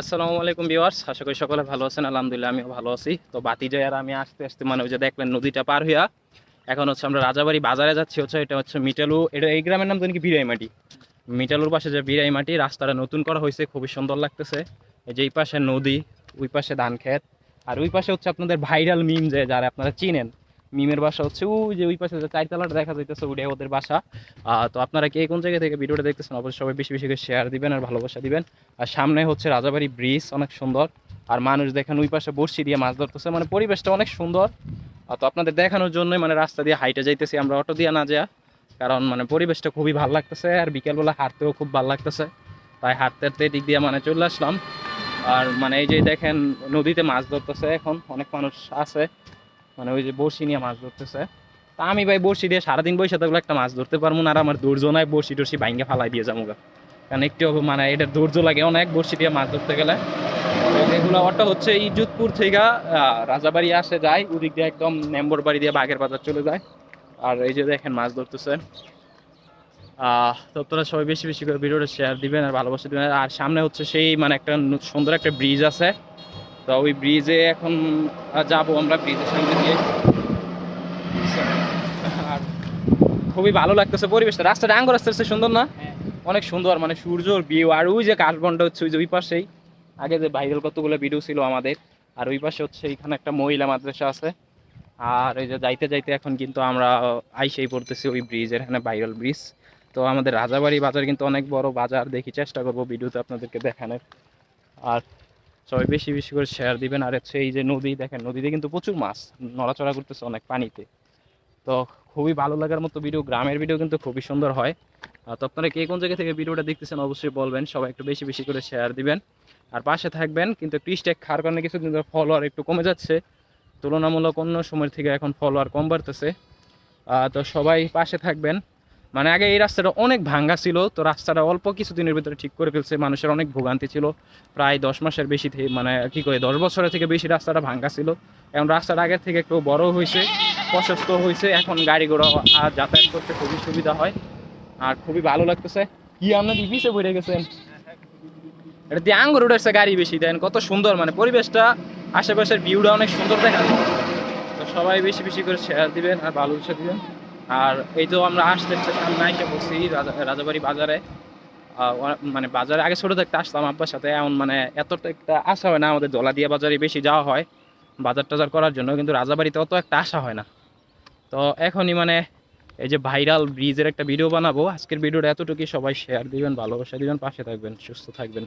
আসসালামু আলাইকুম ভিউয়ার্স, আশা করি সকলে ভালো আছেন, আলহামদুলিল্লাহ আমিও ভালো আছি। তো বাতি জয় আর আমি আসতে আসতে মানে ওই যে দেখলেন নদীটা পার হইয়া, এখন হচ্ছে আমরা রাজাবাড়ি বাজারে যাচ্ছি, হচ্ছে এটা হচ্ছে মিটালু, এটা এই গ্রামের নাম তো নাকি বিরাইমাটি মিটালুর পাশে যে বিরাইমাটি রাস্তাটা নতুন করা হয়েছে, খুবই সুন্দর লাগতেছে। এই যে এই পাশে নদী, ওই পাশে ধান ক্ষেত, আর ওই পাশে হচ্ছে আপনাদের ভাইরাল মিম যে, যারা আপনারা চিনেন মিমের বাসা হচ্ছে ওই যে ওই পাশে যে চারতলাটা দেখা যাইতেছে ওটাই ওদের বাসা। তো আপনারা কে কোন জায়গা থেকে ভিডিওটা দেখতেছেন, অবশ্যই সবাই বেশি বেশি করে শেয়ার দিবেন আর ভালোবাসা দিবেন। আর সামনে হচ্ছে রাজাবাড়ি ব্রিজ অনেক সুন্দর। আর মানুষ দেখেন ওই পাশে বড়শি দিয়ে মাছ ধরতেছে মানে পরিবেশটা অনেক সুন্দর। তো আপনাদের দেখানোর জন্যই মানে রাস্তা দিয়ে হাইটে যাইতেছি আমরা, অটো দিয়ে না যা কারণ মানে পরিবেশটা খুবই ভালো লাগতেছে, আর বিকেলবেলা হাঁটতেও খুব ভালো লাগতেছে। তাই হাঁটতে হাঁটতে দিক দিয়ে মানে চলে আসলাম। আর মানে এই যে দেখেন, নদীতে মাছ ধরতেছে এখন, অনেক মানুষ আছে। মানে ওই যে বড়শি নিয়ে মাছ ধরতেছে। তা আমি ভাই বড়শি দিয়ে সারাদিন বসে থাকলে একটা মাছ ধরতে পারব না, আর আমার ধৈর্য নাই বড়শি টর্শি ভাঙ্গে ফালাই দিয়ে যাব। কারণ একটু মানে এটা ধৈর্য লাগে অনেক বড়শি দিয়ে মাছ ধরতে গেলে। এগুলো অটো হচ্ছে ইজুতপুর থেকে রাজাবাড়ি আসে, যায়, ওদিক দিয়ে একদম মেম্বর বাড়ি দিয়ে বাঘের বাজার চলে যায়। আর এই যে দেখেন মাছ ধরতেছে। আহ আপনারা সবাই বেশি বেশি করে ভিডিওটা শেয়ার দিবেন আর ভালোবাসা দিবেন। আর সামনে হচ্ছে সেই মানে একটা সুন্দর একটা ব্রিজ আছে। তো ওই ব্রিজে এখন যাব আমরা ব্রিজের সামনে দিয়ে। আর খুবই ভালো লাগতেছে পরিবেশটা। রাস্তাটা আঙ্গুর রাস্তা সুন্দর না? অনেক সুন্দর মানে সূর্যর ভিউ আর ওই যে কাশবনটা হচ্ছে ওই যে ওই পাশেই। আগে যে ভাইরাল কতগুলো ভিডিও ছিল আমাদের আর ওই পাশে হচ্ছে এখানে একটা মহিলা মাদ্রাসা আছে। আর ওই যে যাইতে যাইতে এখন কিন্তু আমরা আইসেই পড়তেছি ওই ব্রিজের এখানে ভাইরাল ব্রিজ তো আমাদের রাজাবাড়ি বাজার কিন্তু অনেক বড় বাজার দেখি চেষ্টা করব ভিডিওতে আপনাদেরকে দেখানোর। আর সবাই বেশি বেশি করে শেয়ার দিবেন। আর হচ্ছে এই যে নদী, দেখেন নদীতে কিন্তু প্রচুর মাছ নড়াচড়া করতেছে অনেক পানিতে। তো খুবই ভালো লাগার মতো ভিডিও গ্রামের ভিডিও কিন্তু খুবই সুন্দর হয়। তো আপনারা কে কোন জায়গা থেকে ভিডিওটা দেখতেছেন অবশ্যই বলবেন। সবাই একটু বেশি বেশি করে শেয়ার দিবেন। আর পাশে থাকবেন, কিন্তু একটু স্টেক খাওয়ার কারণে কিছুদিন ধরে ফলোয়ার একটু কমে যাচ্ছে। তুলনামূলক অন্য সময়ের থেকে এখন ফলোয়ার কম বাড়তেছে। তো সবাই পাশে থাকবেন। মানে আগে এই রাস্তাটা অনেক ভাঙ্গা ছিল, তো রাস্তাটা অল্প কিছুদিনের ভিতরে ঠিক করে ফেলছে, মানুষের অনেক ভোগান্তি ছিল। প্রায় দশ মাসের বেশি থেকে মানে কি করে দশ বছরের থেকে বেশি রাস্তাটা ভাঙ্গা ছিল। এখন রাস্তাটা আগের থেকে একটু বড় হয়েছে, প্রশস্ত হয়েছে, এখন গাড়ি ঘোড়া আর যাতায়াত করতে খুবই সুবিধা হয়। আর খুবই ভালো লাগতেছে। কি আপনার ইপিসে বইরে গেছেন? এটা দিয়ে আঙ্গুর উঠেছে গাড়ি বেশি দেন কত সুন্দর মানে পরিবেশটা, আশেপাশের ভিউটা অনেক সুন্দর দেখা তো সবাই বেশি বেশি করে শেয়ার দিবেন আর ভালো ভালোবাসা দিবেন। আর এই তো আমরা আসতে আসতে সামনে এসে রাজাবাড়ি বাজারে। মানে বাজারে আগে ছোটো থাকতে আসতাম আব্বার সাথে এমন মানে এতটা একটা আসা হয় না, আমাদের দোলাদিয়া বাজারে বেশি যাওয়া হয় বাজার টাজার করার জন্য, কিন্তু রাজাবাড়িতে অত একটা আসা হয় না। তো এখনই মানে এই যে ভাইরাল ব্রিজের একটা ভিডিও বানাবো। আজকের ভিডিওটা এতটুকুই, সবাই শেয়ার দিবেন, ভালোবাসা দিবেন, পাশে থাকবেন, সুস্থ থাকবেন।